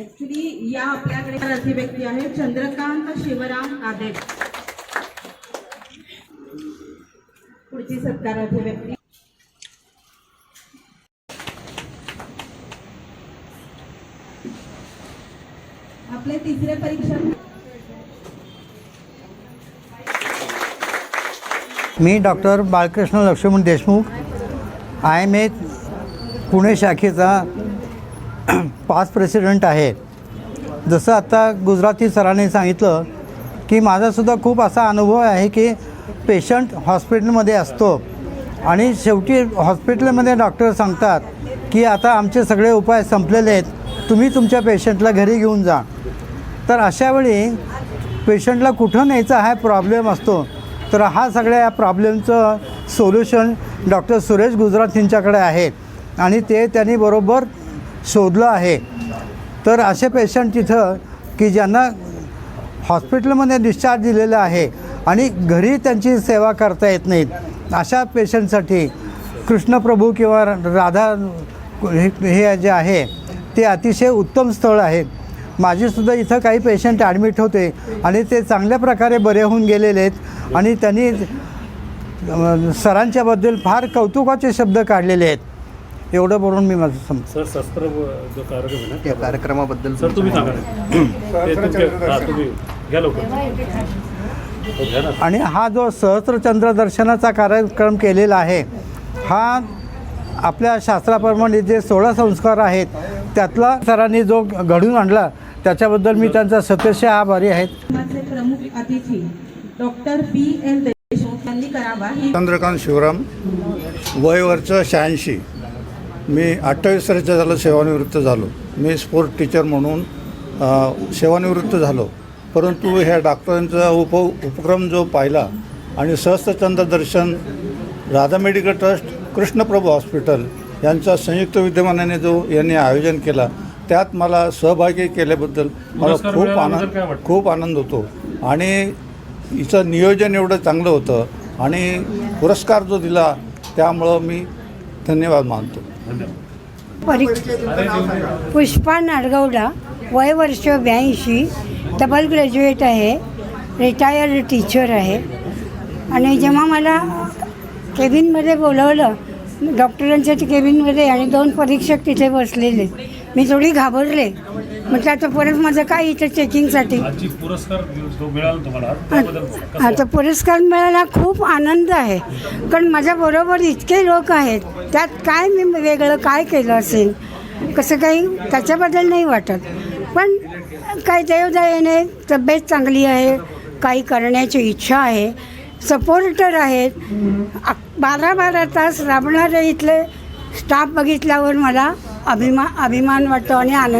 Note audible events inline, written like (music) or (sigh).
Actually या आपल्याकडे रथी व्यक्ती आहे चंद्रकांत शिवराम कादे पुढची सत्कारार्थी व्यक्ती. आपले तिसरे परीक्षण मी doctor Balkrishna Laxman Deshmukh. I M A Pune शाखेचा पाच प्रेसिडेंट आहे जसं आत्ता गुजराती सरांनी सांगितलं की माझासुद्धा खूप असा अनुभव आहे की पेशंट हॉस्पिटलमध्ये असतो. आणि शेवटी हॉस्पिटलमध्ये डॉक्टर सांगतात की आता आमचे सगळे उपाय संपलेले आहेत. तुम्ही तुमच्या पेशंटला घरी घेऊन जा. तर अशावेळी पेशंटला कुठं न्यायचा हा प्रॉब्लेम असतो. तर हा सगळ्या या प्रॉब्लेमचं सोल्युशन डॉक्टर सुरेश गुजरात यांच्याकडे आहे. आणि ते त्यांनी बरोबर शोधलं आहे. तर असे पेशंट तिथं की ज्यांना हॉस्पिटलमध्ये डिस्चार्ज दिलेला आहे आणि घरी त्यांची सेवा करता येत नाहीत अशा पेशंटसाठी कृष्णप्रभू किंवा राधा हे हे जे आहे ते अतिशय उत्तम स्थळ आहे. माझेसुद्धा इथं काही पेशंट ॲडमिट होते आणि ते चांगल्या प्रकारे बरे होऊन गेलेले आहेत आणि त्यांनी सरांच्याबद्दल फार कौतुकाचे शब्द काढलेले आहेत. एवढं बोलून मी माझं सम सर शस्त्र जो कार्यक्रम आहे ना कार्यक्रमाबद्दल सर तुम्ही सांगा. ना. (clears throat) ते तुमचे हा तुम्ही घ्या लवकर. घ्या ना. आणि हा जो सहस्त्रचंद्र दर्शनाचा कार्यक्रम केलेला आहे हा आपल्या शास्त्राप्रमाणे जे सोळा संस्कार आहेत त्यातला सरांनी जो घडून आणला त्याच्याबद्दल मी त्यांचा सत्यशः आभारी आहेत माझे प्रमुख अतिथी डॉक्टर बी एल देशमुख यांनी करावा. ही चंद्रकांत शिवराम वयवरचं शहाऐंशी. मी अठ्ठावीस वर्ष झालं सेवानिवृत्त झालो. मी स्पोर्ट टीचर म्हणून सेवानिवृत्त झालो. परंतु ह्या डॉक्टरांचा उप उपक्रम जो पाहिला आणि सहस्त्रचंद्र दर्शन Radha medical trust Krishnaprabhu hospital यांचा संयुक्त विद्यमानाने जो यांनी आयोजन केला त्यात मला सहभागी केल्याबद्दल मला खूप आनंद? खूप आनंद होतो. आणि हिचं नियोजन एवढं चांगलं होतं आणि पुरस्कार जो दिला त्यामुळं मी धन्यवाद मानतो. धन्यवाद पुष्पा नाडगौडा वय वर्ष ब्याऐंशी डबल ग्रॅज्युएट आहे रिटायर्ड टीचर आहे. आणि जेव्हा मला केबिनमध्ये बोलवलं डॉक्टरांच्या केबिनमध्ये आणि दोन परीक्षक तिथे बसलेले मी थोडी घाबरले. म्हटलं आता परत माझं काय इथं चेकिंगसाठी पुरस्कार जो मिळाला तुम्हाला त्याबद्दल कसं आता पुरस्कार मिळायला खूप आनंद आहे. कारण माझ्याबरोबर इतके लोक आहेत. त्यात काय मी वेगळं काय केलं असेल? कसं काही त्याच्याबद्दल नाही वाटत. पण काही देवदयेने तब्येत चांगली आहे काही करण्याची इच्छा आहे सपोर्टर आहेत. अक- बारा बारा तास राबणारे इथले स्टाफ बघितल्यावर मला अभिमा अभिमान वाटतो आणि आनंद